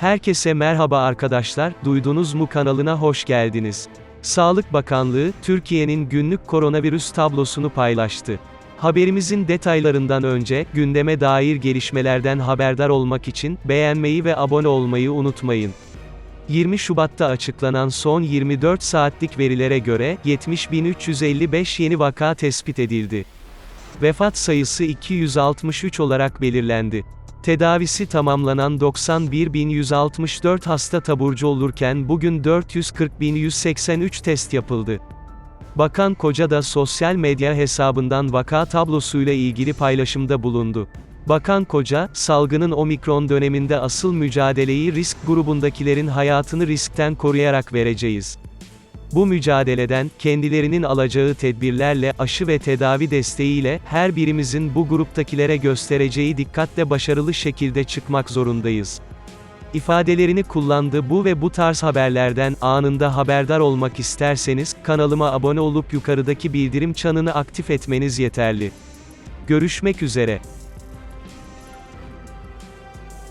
Herkese merhaba arkadaşlar, duydunuz mu kanalına hoş geldiniz. Sağlık Bakanlığı, Türkiye'nin günlük koronavirüs tablosunu paylaştı. Haberimizin detaylarından önce, gündeme dair gelişmelerden haberdar olmak için, beğenmeyi ve abone olmayı unutmayın. 20 Şubat'ta açıklanan son 24 saatlik verilere göre, 70.355 yeni vaka tespit edildi. Vefat sayısı 263 olarak belirlendi. Tedavisi tamamlanan 91.164 hasta taburcu olurken bugün 440.183 test yapıldı. Bakan Koca da sosyal medya hesabından vaka tablosuyla ilgili paylaşımda bulundu. Bakan Koca, salgının omikron döneminde asıl mücadeleyi risk grubundakilerin hayatını riskten koruyarak vereceğiz. Bu mücadeleden, kendilerinin alacağı tedbirlerle, aşı ve tedavi desteğiyle, her birimizin bu gruptakilere göstereceği dikkatle başarılı şekilde çıkmak zorundayız. İfadelerini kullandı bu ve bu tarz haberlerden anında haberdar olmak isterseniz, kanalıma abone olup yukarıdaki bildirim çanını aktif etmeniz yeterli. Görüşmek üzere.